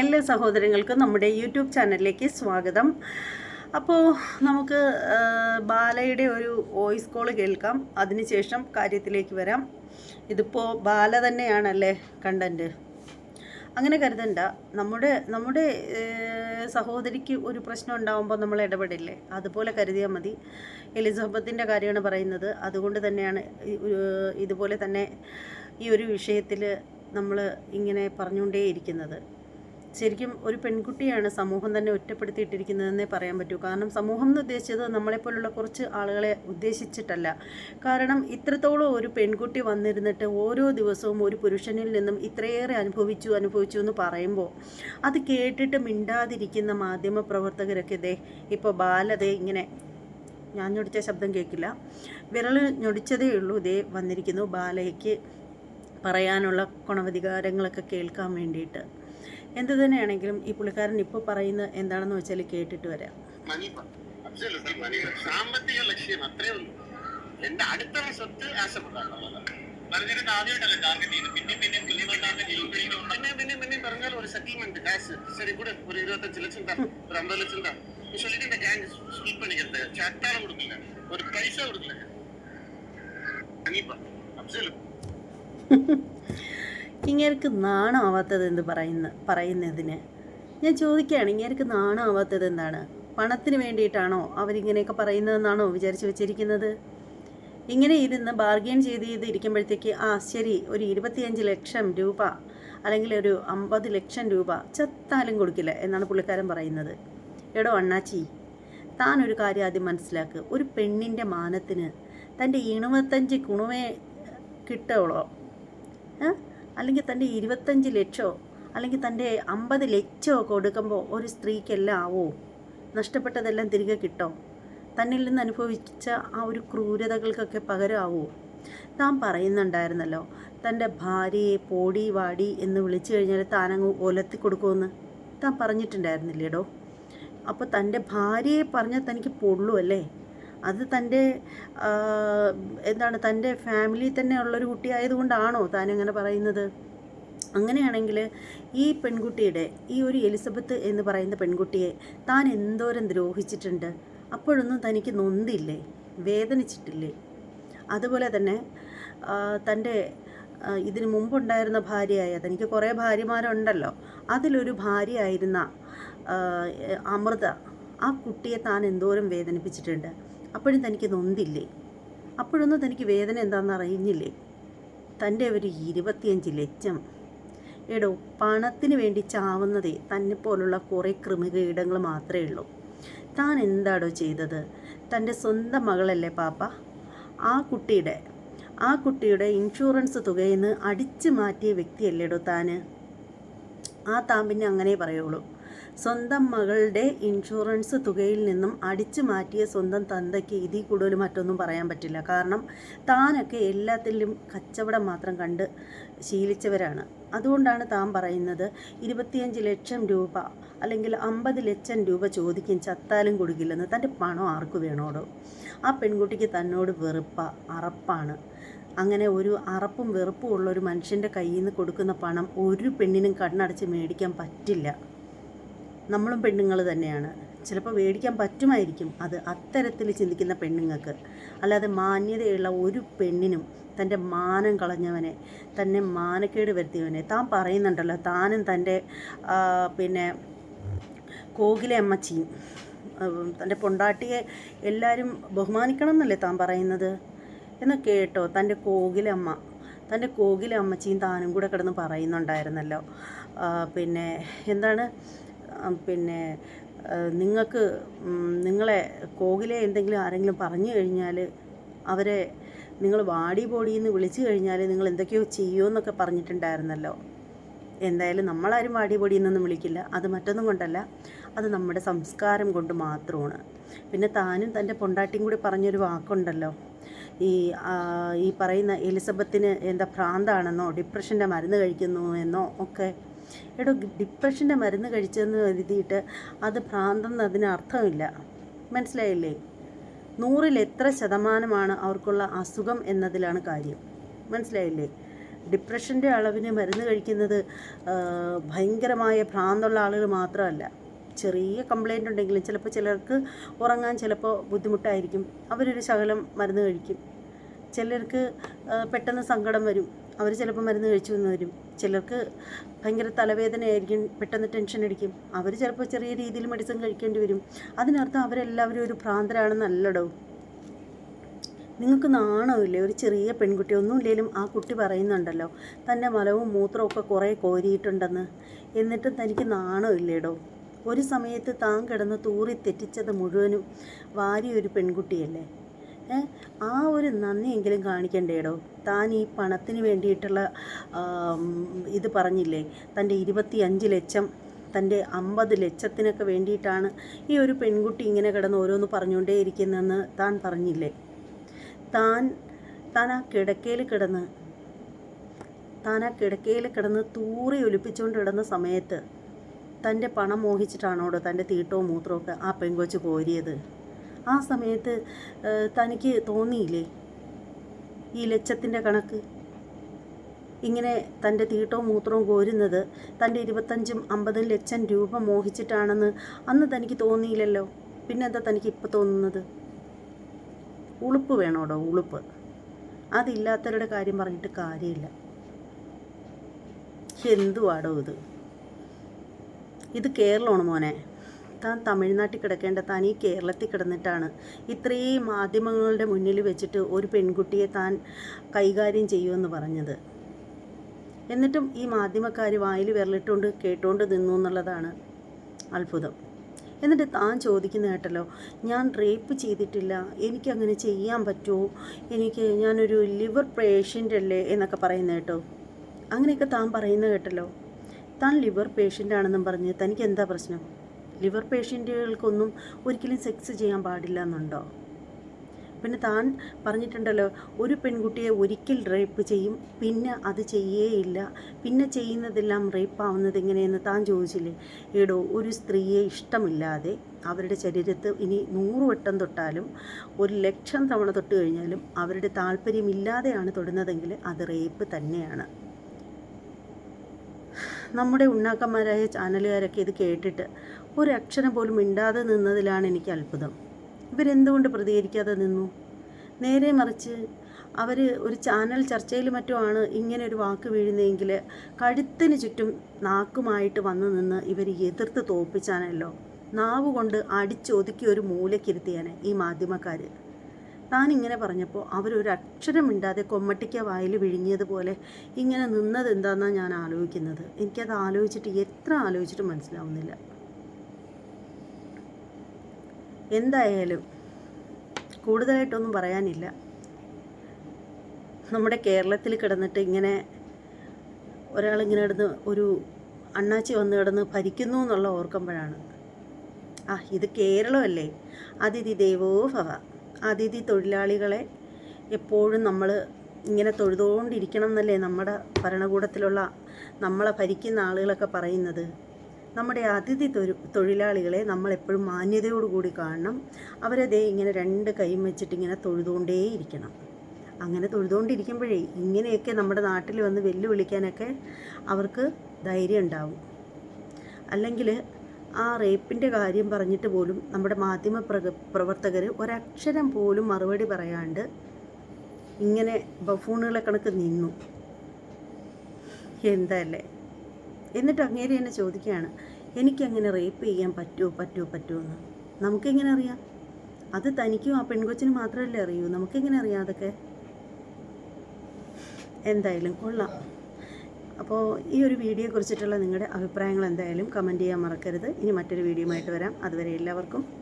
എല്ലാ സഹോദരങ്ങൾക്കും നമ്മുടെ യൂട്യൂബ് ചാനലിലേക്ക് സ്വാഗതം. അപ്പോൾ നമുക്ക് ബാലയുടെ ഒരു വോയിസ് കോൾ കേൾക്കാം. അതിനുശേഷം കാര്യത്തിലേക്ക് വരാം. ഇതിപ്പോൾ ബാല തന്നെയാണല്ലേ കണ്ടന്റ് അങ്ങനെ കരുതണ്ട. നമ്മുടെ നമ്മുടെ സഹോദരിക്ക് ഒരു പ്രശ്നം ഉണ്ടാകുമ്പോൾ നമ്മൾ ഇടപെടില്ലേ? അതുപോലെ കരുതിയാൽ മതി. എലിസബത്തിന്റെ കാര്യമാണ് പറയുന്നത്. അതുകൊണ്ട് തന്നെയാണ് ഇതുപോലെ തന്നെ ഈ ഒരു വിഷയത്തിൽ നമ്മൾ ഇങ്ങനെ പറഞ്ഞുകൊണ്ടേയിരിക്കുന്നത്. ശരിക്കും ഒരു പെൺകുട്ടിയാണ് സമൂഹം തന്നെ ഒറ്റപ്പെടുത്തിയിട്ടിരിക്കുന്നതെന്നേ പറയാൻ പറ്റൂ. കാരണം സമൂഹം എന്ന് ഉദ്ദേശിച്ചത് നമ്മളെപ്പോലുള്ള കുറച്ച് ആളുകളെ ഉദ്ദേശിച്ചിട്ടല്ല. കാരണം ഇത്രത്തോളം ഒരു പെൺകുട്ടി വന്നിരുന്നിട്ട് ഓരോ ദിവസവും ഒരു പുരുഷനിൽ നിന്നും ഇത്രയേറെ അനുഭവിച്ചു അനുഭവിച്ചു എന്ന് പറയുമ്പോൾ അത് കേട്ടിട്ട് മിണ്ടാതിരിക്കുന്ന മാധ്യമ പ്രവർത്തകരൊക്കെ ഇതേ ഇപ്പോൾ ബാലതേ ഇങ്ങനെ ഞാൻ ഞൊടിച്ച ശബ്ദം കേൾക്കില്ല. വിരൽ ഞൊടിച്ചതേ ഉള്ളൂ ഇതേ വന്നിരിക്കുന്നു ബാലയ്ക്ക് പറയാനുള്ള ഗുണവധികാരങ്ങളൊക്കെ കേൾക്കാൻ വേണ്ടിയിട്ട്. എന്ത് തന്നെയാണെങ്കിലും ഈ പുള്ളിക്കാരൻ ഇപ്പൊ പറയുന്നത് എന്താണെന്ന് വെച്ചാൽ കേട്ടിട്ട് വരാം. സാമ്പത്തിക ലക്ഷ്യം അത്രേ ഉള്ളൂ. എന്റെ അടുത്ത സ്വത്ത് ടാർഗറ്റ് പിന്നെ പിന്നെ ഒരു സെറ്റിൽമെന്റ് കാശ് ഒരു ഒരു അമ്പത് ലക്ഷം ഇങ്ങേർക്ക് നാണമാവാത്തത് എന്ത് പറയുന്ന പറയുന്നതിന്? ഞാൻ ചോദിക്കുകയാണ് ഇങ്ങേർക്ക് നാണമാവാത്തത് എന്താണ്? പണത്തിന് വേണ്ടിയിട്ടാണോ അവരിങ്ങനെയൊക്കെ പറയുന്നതെന്നാണോ വിചാരിച്ചു വെച്ചിരിക്കുന്നത്? ഇങ്ങനെ ഇരുന്ന് ബാർഗെയിൻ ചെയ്ത് ചെയ്ത് ഇരിക്കുമ്പോഴത്തേക്ക് ആ ശരി ഒരു ഇരുപത്തിയഞ്ച് ലക്ഷം രൂപ അല്ലെങ്കിൽ ഒരു അമ്പത് ലക്ഷം രൂപ ചത്താലും കൊടുക്കില്ല എന്നാണ് പുള്ളിക്കാരൻ പറയുന്നത്. എടോ അണ്ണാച്ചി താൻ ഒരു കാര്യം ആദ്യം മനസ്സിലാക്കുക ഒരു പെണ്ണിന്റെ മാനത്തിന് തന്റെ എഴുപത്തഞ്ച് കുണുവേ കിട്ടുള്ളോ? അല്ലെങ്കിൽ തന്റെ ഇരുപത്തഞ്ച് ലക്ഷമോ അല്ലെങ്കിൽ തന്റെ അമ്പത് ലക്ഷമോ കൊടുക്കുമ്പോൾ ഒരു സ്ത്രീക്കെല്ലാം ആവോ? നഷ്ടപ്പെട്ടതെല്ലാം തിരികെ കിട്ടോ? തന്നിൽ നിന്ന് അനുഭവിച്ച ആ ഒരു ക്രൂരതകൾക്കൊക്കെ പകരമാവോ താൻ പറയുന്നുണ്ടായിരുന്നല്ലോ തന്റെ ഭാര്യയെ പോടി വാടി എന്ന് വിളിച്ചു കഴിഞ്ഞാൽ താനങ്ങ് ഒലത്തി കൊടുക്കുമെന്ന്. താൻ പറഞ്ഞിട്ടുണ്ടായിരുന്നില്ലേടോ? അപ്പോൾ തന്റെ ഭാര്യയെ പറഞ്ഞാൽ തനിക്ക് പൊള്ളു അല്ലേ അത് തന്റെ എന്താണ് തന്റെ ഫാമിലി തന്നെ ഉള്ളൊരു കുട്ടി ആയതുകൊണ്ടാണോ താൻ അങ്ങനെ പറയുന്നത്? അങ്ങനെയാണെങ്കിൽ ഈ പെൺകുട്ടിയുടെ ഈ ഒരു എലിസബത്ത് എന്ന് പറയുന്ന പെൺകുട്ടിയെ താൻ എന്തോരം ദ്രോഹിച്ചിട്ടുണ്ട്? അപ്പോഴൊന്നും തനിക്ക് നൊന്തില്ലേ? വേദനിച്ചിട്ടില്ലേ? അതുപോലെ തന്നെ തന്റെ ഇതിനു മുമ്പുണ്ടായിരുന്ന ഭാര്യയായ തനിക്ക് കുറേ ഭാര്യമാരുണ്ടല്ലോ. അതിലൊരു ഭാര്യയായിരുന്ന അമൃത ആ കുട്ടിയെ താൻ എന്തോരം വേദനിപ്പിച്ചിട്ടുണ്ട്? അപ്പോഴും തനിക്ക് നൊന്തില്ലേ അപ്പോഴൊന്നും തനിക്ക് വേദന എന്താണെന്ന് അറിയുന്നില്ലേ തന്റെ ഒരു ഇരുപത്തിയഞ്ച് ലക്ഷം എടോ പണത്തിന് വേണ്ടി ചാവുന്നതേ തന്നെ പോലുള്ള കുറേ കൃമികീടങ്ങൾ മാത്രമേ ഉള്ളൂ. താൻ എന്താടോ ചെയ്തത്? തന്റെ സ്വന്തം മകളല്ലേ പാപ്പ? ആ കുട്ടിയുടെ ആ കുട്ടിയുടെ ഇൻഷുറൻസ് തുകയിൽ നിന്ന് അടിച്ചു മാറ്റിയ വ്യക്തിയല്ലേടോ താന് ആ താൻ പിന്നെ അങ്ങനെ പറയുള്ളൂ. സ്വന്തം മകളുടെ ഇൻഷുറൻസ് തുകയിൽ നിന്നും അടിച്ചു മാറ്റിയ സ്വന്തം തന്തയ്ക്ക് ഇതിൽ കൂടുതൽ മറ്റൊന്നും പറയാൻ പറ്റില്ല. കാരണം താനൊക്കെ എല്ലാത്തിലും കച്ചവടം മാത്രം കണ്ട് ശീലിച്ചവരാണ്. അതുകൊണ്ടാണ് താൻ പറയുന്നത് ഇരുപത്തിയഞ്ച് ലക്ഷം രൂപ അല്ലെങ്കിൽ അമ്പത് ലക്ഷം രൂപ ചോദിക്കും ചത്താലും കൊടുക്കില്ലെന്ന്. തന്റെ പണം ആർക്ക് വേണോടോ? ആ പെൺകുട്ടിക്ക് തന്നോട് വെറുപ്പ അറപ്പാണ്. അങ്ങനെ ഒരു അറപ്പും വെറുപ്പും ഉള്ള ഒരു മനുഷ്യന്റെ കയ്യിൽ നിന്ന് കൊടുക്കുന്ന പണം ഒരു പെണ്ണിനും കണ്ണടച്ച് മേടിക്കാൻ പറ്റില്ല. നമ്മളും പെണ്ണുങ്ങൾ തന്നെയാണ്. ചിലപ്പോൾ മേടിക്കാൻ പറ്റുമായിരിക്കും അത് അത്തരത്തിൽ ചിന്തിക്കുന്ന പെണ്ണുങ്ങൾക്ക്. അല്ലാതെ മാന്യതയുള്ള ഒരു പെണ്ണിനും തന്റെ മാനം കളഞ്ഞവനെ തന്നെ മാനക്കേട് വരുത്തിയവനെ താൻ പറയുന്നുണ്ടല്ലോ താനും തന്റെ പിന്നെ കോകിലെ അമ്മച്ചിയും തന്റെ പൊണ്ടാട്ടിയെ എല്ലാവരും ബഹുമാനിക്കണം എന്നല്ലേ താൻ പറയുന്നത്? എന്ന് കേട്ടോ തന്റെ കോകിലമ്മ തന്റെ കോകിലെ അമ്മച്ചിയും താനും കൂടെ കിടന്ന് പറയുന്നുണ്ടായിരുന്നല്ലോ. പിന്നെ എന്താണ്? പിന്നെ നിങ്ങൾക്ക് നിങ്ങളെ കോകിലെ എന്തെങ്കിലും ആരെങ്കിലും പറഞ്ഞു കഴിഞ്ഞാൽ അവരെ നിങ്ങൾ വാടി പൊടിയെന്ന് വിളിച്ചു കഴിഞ്ഞാൽ നിങ്ങൾ എന്തൊക്കെയോ ചെയ്യുമെന്നൊക്കെ പറഞ്ഞിട്ടുണ്ടായിരുന്നല്ലോ. എന്തായാലും നമ്മളാരും വാടി പൊടിയെന്നൊന്നും വിളിക്കില്ല. അത് മറ്റൊന്നും കൊണ്ടല്ല. അത് നമ്മുടെ സംസ്കാരം കൊണ്ട് മാത്രമാണ്. പിന്നെ താനും തന്റെ പൊണ്ടാട്ടിയും കൂടി പറഞ്ഞൊരു വാക്കുണ്ടല്ലോ. ഈ ഈ പറയുന്ന എലിസബത്തിന് എന്താ ഭ്രാന്താണെന്നോ ഡിപ്രഷന്റെ മരുന്ന് കഴിക്കുന്നു എന്നോ ഒക്കെ എടോ ഡിപ്രഷന്റെ മരുന്ന് കഴിച്ചെന്ന് കരുതിയിട്ട് അത് ഭ്രാന്തെന്ന് അതിന് അർത്ഥമില്ല. മനസ്സിലായില്ലേ? നൂറിൽ എത്ര ശതമാനമാണ് അവർക്കുള്ള അസുഖം എന്നതിലാണ് കാര്യം. മനസ്സിലായില്ലേ? ഡിപ്രഷന്റെ അളവിന് മരുന്ന് കഴിക്കുന്നത് ഭയങ്കരമായ ഭ്രാന്തുള്ള ആളുകൾ മാത്രമല്ല. ചെറിയ കംപ്ലൈന്റ് ഉണ്ടെങ്കിലും ചിലപ്പോൾ ചിലർക്ക് ഉറങ്ങാൻ ചിലപ്പോൾ ബുദ്ധിമുട്ടായിരിക്കും. അവരൊരു ശകലം മരുന്ന് കഴിക്കും. ചിലർക്ക് പെട്ടെന്ന് സങ്കടം വരും. അവർ ചിലപ്പോൾ മരുന്ന് കഴിച്ചു എന്ന് വരും. ചിലർക്ക് ഭയങ്കര തലവേദനയായിരിക്കും പെട്ടെന്ന് ടെൻഷൻ അടിക്കും. അവർ ചിലപ്പോൾ ചെറിയ രീതിയിൽ മെഡിസിൻ കഴിക്കേണ്ടി വരും. അതിനർത്ഥം അവരെല്ലാവരും ഒരു ഭ്രാന്തരാണെന്നല്ലടോ നിങ്ങൾക്ക് നാണമില്ലേ ഒരു ചെറിയ പെൺകുട്ടി ഒന്നുമില്ലെങ്കിലും ആ കുട്ടി പറയുന്നുണ്ടല്ലോ തന്റെ മലവും മൂത്രവും ഒക്കെ കുറേ കോരിയിട്ടുണ്ടെന്ന്. എന്നിട്ടും തനിക്ക് നാണമില്ലേടോ ഒരു സമയത്ത് താൻ കിടന്ന് തൂറി തെറ്റിച്ചത് മുഴുവനും വാരിയൊരു പെൺകുട്ടിയല്ലേ? ഏ ആ ഒരു നന്ദിയെങ്കിലും കാണിക്കണ്ടേടോ? താൻ ഈ പണത്തിന് വേണ്ടിയിട്ടുള്ള ഇത് പറഞ്ഞില്ലേ? തന്റെ ഇരുപത്തി അഞ്ച് ലക്ഷം തന്റെ അമ്പത് ലക്ഷത്തിനൊക്കെ വേണ്ടിയിട്ടാണ് ഈ ഒരു പെൺകുട്ടി ഇങ്ങനെ കിടന്ന് ഓരോന്ന് പറഞ്ഞുകൊണ്ടേ ഇരിക്കുന്നതെന്ന് താൻ പറഞ്ഞില്ലേ? താൻ താൻ ആ കിടക്കയിൽ കിടന്ന് താൻ ആ കിടക്കയിൽ കിടന്ന് തൂറി ഒലിപ്പിച്ചുകൊണ്ട് കിടന്ന സമയത്ത് തന്റെ പണം മോഹിച്ചിട്ടാണോടോ തന്റെ തീട്ടവും മൂത്രവും ഒക്കെ ആ പെൺകൊച്ച് കോരിയത്? ആ സമയത്ത് തനിക്ക് തോന്നിയില്ലേ? ഈ ലക്ഷത്തിന്റെ കണക്ക്. ഇങ്ങനെ തന്റെ തീട്ടവും മൂത്രവും കോരുന്നത് തന്റെ ഇരുപത്തഞ്ചും അമ്പതും ലക്ഷം രൂപ മോഹിച്ചിട്ടാണെന്ന് അന്ന് തനിക്ക് തോന്നിയില്ലല്ലോ. പിന്നെന്താ തനിക്ക് ഇപ്പോൾ തോന്നുന്നത്? ഉളുപ്പ് വേണോടോ? ഉളുപ്പ്. അതില്ലാത്തവരുടെ കാര്യം പറഞ്ഞിട്ട് കാര്യമില്ല. എന്തുവാടോ ഇത്? ഇത് കേരളമാണ് മോനെ. താൻ തമിഴ്നാട്ടിൽ കിടക്കേണ്ട താൻ ഈ കേരളത്തിൽ കിടന്നിട്ടാണ്. ഇത്രയും മാധ്യമങ്ങളുടെ മുന്നിൽ വെച്ചിട്ട് ഒരു പെൺകുട്ടിയെ താൻ കൈകാര്യം ചെയ്യുമെന്ന് പറഞ്ഞത്. എന്നിട്ടും ഈ മാധ്യമക്കാർ വായിൽ വിരലിട്ടുകൊണ്ട് കേട്ടുകൊണ്ട് നിന്നു എന്നുള്ളതാണ് അത്ഭുതം. എന്നിട്ട് താൻ ചോദിക്കുന്ന കേട്ടല്ലോ ഞാൻ റേപ്പ് ചെയ്തിട്ടില്ല എനിക്കങ്ങനെ ചെയ്യാൻ പറ്റുമോ എനിക്ക് ഞാനൊരു ലിവർ പേഷ്യന്റ് അല്ലേ? എന്നൊക്കെ പറയുന്ന കേട്ടോ. അങ്ങനെയൊക്കെ താൻ പറയുന്ന കേട്ടല്ലോ. താൻ ലിവർ പേഷ്യന്റ് ആണെന്നും പറഞ്ഞ് തനിക്ക് എന്താ പ്രശ്നം? ലിവർ പേഷ്യന്റുകൾക്കൊന്നും ഒരിക്കലും സെക്സ് ചെയ്യാൻ പാടില്ല എന്നുണ്ടോ? പിന്നെ താൻ പറഞ്ഞിട്ടുണ്ടല്ലോ ഒരു പെൺകുട്ടിയെ ഒരിക്കൽ റേപ്പ് ചെയ്യും പിന്നെ അത് ചെയ്യേയില്ല പിന്നെ ചെയ്യുന്നതെല്ലാം റേപ്പ് ആവുന്നത് എങ്ങനെയെന്ന് താൻ ചോദിച്ചില്ലേ? ഏടോ ഒരു സ്ത്രീയെ ഇഷ്ടമില്ലാതെ അവരുടെ ശരീരത്ത് ഇനി നൂറ് വട്ടം തൊട്ടാലും ഒരു ലക്ഷം തവണ തൊട്ട് കഴിഞ്ഞാലും അവരുടെ താല്പര്യമില്ലാതെയാണ് തൊടുന്നതെങ്കിൽ അത് റേപ്പ് തന്നെയാണ്. നമ്മുടെ ഉണ്ണാക്കന്മാരായ ചാനലുകാരൊക്കെ ഇത് കേട്ടിട്ട് ഒരക്ഷരം പോലും മിണ്ടാതെ നിന്നതിലാണ് എനിക്ക് അത്ഭുതം. ഇവരെന്തുകൊണ്ട് പ്രതികരിക്കാതെ നിന്നു? നേരെ മറിച്ച് അവർ ഒരു ചാനൽ ചർച്ചയിൽ മറ്റുമാണ് ഇങ്ങനെ ഒരു വാക്ക് വീഴുന്നതെങ്കിൽ കഴുത്തിന് ചുറ്റും നാക്കുമായിട്ട് വന്നു നിന്ന് ഇവർ എതിർത്ത് തോൽപ്പിച്ചാണല്ലോ നാവ് കൊണ്ട് അടിച്ചൊതുക്കി ഒരു മൂലക്കിരുത്തിയാണ് ഈ മാധ്യമക്കാർ താൻ ഇങ്ങനെ പറഞ്ഞപ്പോൾ അവരൊരു അക്ഷരം മിണ്ടാതെ കൊമ്മട്ടിക്ക വായിൽ വിഴുങ്ങിയതുപോലെ ഇങ്ങനെ നിന്നത് എന്താണെന്നാണ് ഞാൻ ആലോചിക്കുന്നത്. എനിക്കത് ആലോചിച്ചിട്ട് എത്ര ആലോചിച്ചിട്ട് മനസ്സിലാവുന്നില്ല. എന്തായാലും കൂടുതലായിട്ടൊന്നും പറയാനില്ല. നമ്മുടെ കേരളത്തിൽ കിടന്നിട്ട് ഇങ്ങനെ ഒരാളിങ്ങനെ കിടന്ന് ഒരു അണ്ണാച്ചി വന്ന് കിടന്ന് ഭരിക്കുന്നു എന്നുള്ള ഓർക്കുമ്പോഴാണ്. ആ ഇത് കേരളമല്ലേ? അതിഥി ദേവോ ഭവ. അതിഥി തൊഴിലാളികളെ എപ്പോഴും നമ്മൾ ഇങ്ങനെ തൊഴുതുകൊണ്ടിരിക്കണം എന്നല്ലേ നമ്മുടെ ഭരണകൂടത്തിലുള്ള നമ്മളെ ഭരിക്കുന്ന ആളുകളൊക്കെ പറയുന്നത്? നമ്മുടെ അതിഥി തൊഴു തൊഴിലാളികളെ നമ്മളെപ്പോഴും മാന്യതയോടുകൂടി കാണണം. അവരെ ദേ ഇങ്ങനെ രണ്ട് കൈയും വെച്ചിട്ട് ഇങ്ങനെ തൊഴുതുകൊണ്ടേയിരിക്കണം അങ്ങനെ തൊഴുതുകൊണ്ടിരിക്കുമ്പോഴേ ഇങ്ങനെയൊക്കെ നമ്മുടെ നാട്ടിൽ വന്ന് വെല്ലുവിളിക്കാനൊക്കെ അവർക്ക് ധൈര്യം ഉണ്ടാവും. അല്ലെങ്കിൽ ആ റേപ്പിന്റെ കാര്യം പറഞ്ഞിട്ട് പോലും നമ്മുടെ മാധ്യമ പ്രവർത്തകർ ഒരക്ഷരം പോലും മറുപടി പറയാണ്ട് ഇങ്ങനെ ബഫൂണുകളെ കണക്ക് നിന്നു. എന്തല്ലേ? എന്നിട്ട് അങ്ങേര് എന്നെ ചോദിക്കുകയാണ് എനിക്കങ്ങനെ റേപ്പ് ചെയ്യാൻ പറ്റുമോ പറ്റുമോ പറ്റുമോ എന്ന്? നമുക്കെങ്ങനെ അറിയാം? അത് തനിക്കും ആ പെൺകൊച്ചിനും മാത്രമല്ലേ അറിയൂ. നമുക്കെങ്ങനെ അറിയാം അതൊക്കെ? എന്തായാലും കൊള്ളാം. അപ്പോൾ ഈ ഒരു വീഡിയോ കുറിച്ചിട്ടുള്ള നിങ്ങളുടെ അഭിപ്രായങ്ങൾ എന്തായാലും കമന്റ് ചെയ്യാൻ മറക്കരുത്. ഇനി മറ്റൊരു വീഡിയോ ആയിട്ട് വരാം. അതുവരെ എല്ലാവർക്കും